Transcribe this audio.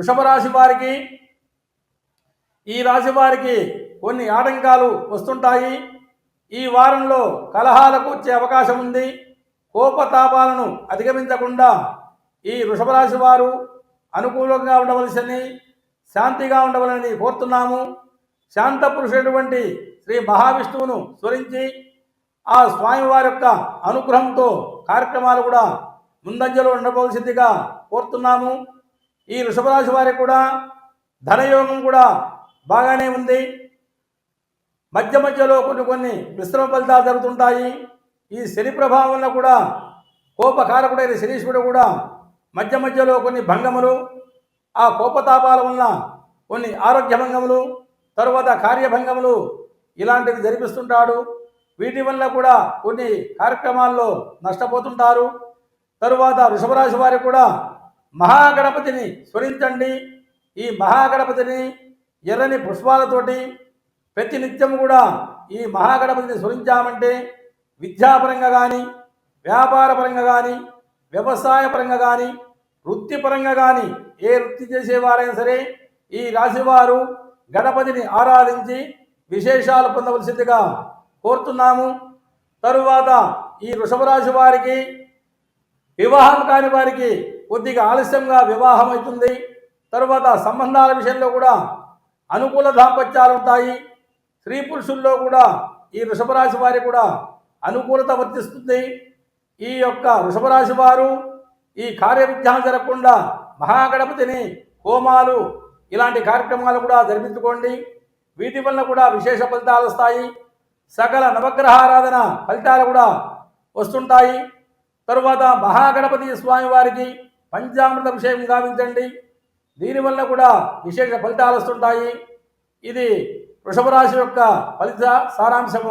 వృషభ రాశి వారికి ఈ రాశి వారికి కొన్ని ఆటంకాలు వస్తుంటాయి. ఈ వారంలో కలహాలకు వచ్చే అవకాశం ఉంది. కోపతాపాలను అధిగమించకుండా ఈ వృషభ రాశి వారు అనుకూలంగా ఉండవలసని శాంతిగా ఉండవలని కోరుతున్నాము. శాంత పురుషుడైనటువంటి శ్రీ మహావిష్ణువును స్మరించి ఆ స్వామివారి యొక్క అనుగ్రహంతో కార్యక్రమాలు కూడా ముందంజలో ఉండవలసిందిగా కోరుతున్నాము. ఈ వృషభరాశి వారికి కూడా ధనయోగం కూడా బాగానే ఉంది. మధ్య మధ్యలో కొన్ని కొన్ని మిశ్రమ ఫలితాలు జరుగుతుంటాయి. ఈ శని ప్రభావం వల్ల కూడా కోపకారకుడైన శనీశ్వరుడు కూడా మధ్య మధ్యలో కొన్ని భంగములు ఆ కోపతాపాల వలన కొన్ని ఆరోగ్య భంగములు తరువాత కార్యభంగములు ఇలాంటివి జరిపిస్తుంటాడు. వీటి వల్ల కూడా కొన్ని కార్యక్రమాల్లో నష్టపోతుంటారు. తరువాత వృషభరాశి వారికి కూడా మహాగణపతిని స్మరించండి. ఈ మహాగణపతిని ఎర్రని పుష్పాలతోటి ప్రతి నిత్యం కూడా ఈ మహాగణపతిని స్మరించామంటే విద్యాపరంగా కానీ వ్యాపారపరంగా కానీ వ్యవసాయ పరంగా కానీ వృత్తిపరంగా కానీ ఏ వృత్తి చేసేవారైనా సరే ఈ రాశివారు గణపతిని ఆరాధించి విశేషాలు పొందవలసిందిగా కోరుతున్నాము. తరువాత ఈ వృషభ రాశి వారికి వివాహం కాని వారికి కొద్దిగా ఆలస్యంగా వివాహం అవుతుంది తరువాత సంబంధాల విషయంలో కూడా అనుకూల దాంపత్యాలు ఉంటాయి. స్త్రీ పురుషుల్లో కూడా ఈ వృషభరాశి వారికి కూడా అనుకూలత వర్తిస్తుంది. ఈ యొక్క వృషభరాశి వారు ఈ కార్యవిధ్యాలు జరగకుండా మహాగణపతిని హోమాలు ఇలాంటి కార్యక్రమాలు కూడా జరిపించుకోండి. వీటి వల్ల కూడా విశేష ఫలితాలు వస్తాయి. సకల నవగ్రహారాధన ఫలితాలు కూడా వస్తుంటాయి. తరువాత మహాగణపతి స్వామివారికి పంచామృత విషయం గావించండి దీనివల్ల కూడా విశేష ఫలితాలు వస్తుంటాయి. ఇది వృషభ రాశి యొక్క ఫలిత సారాంశము.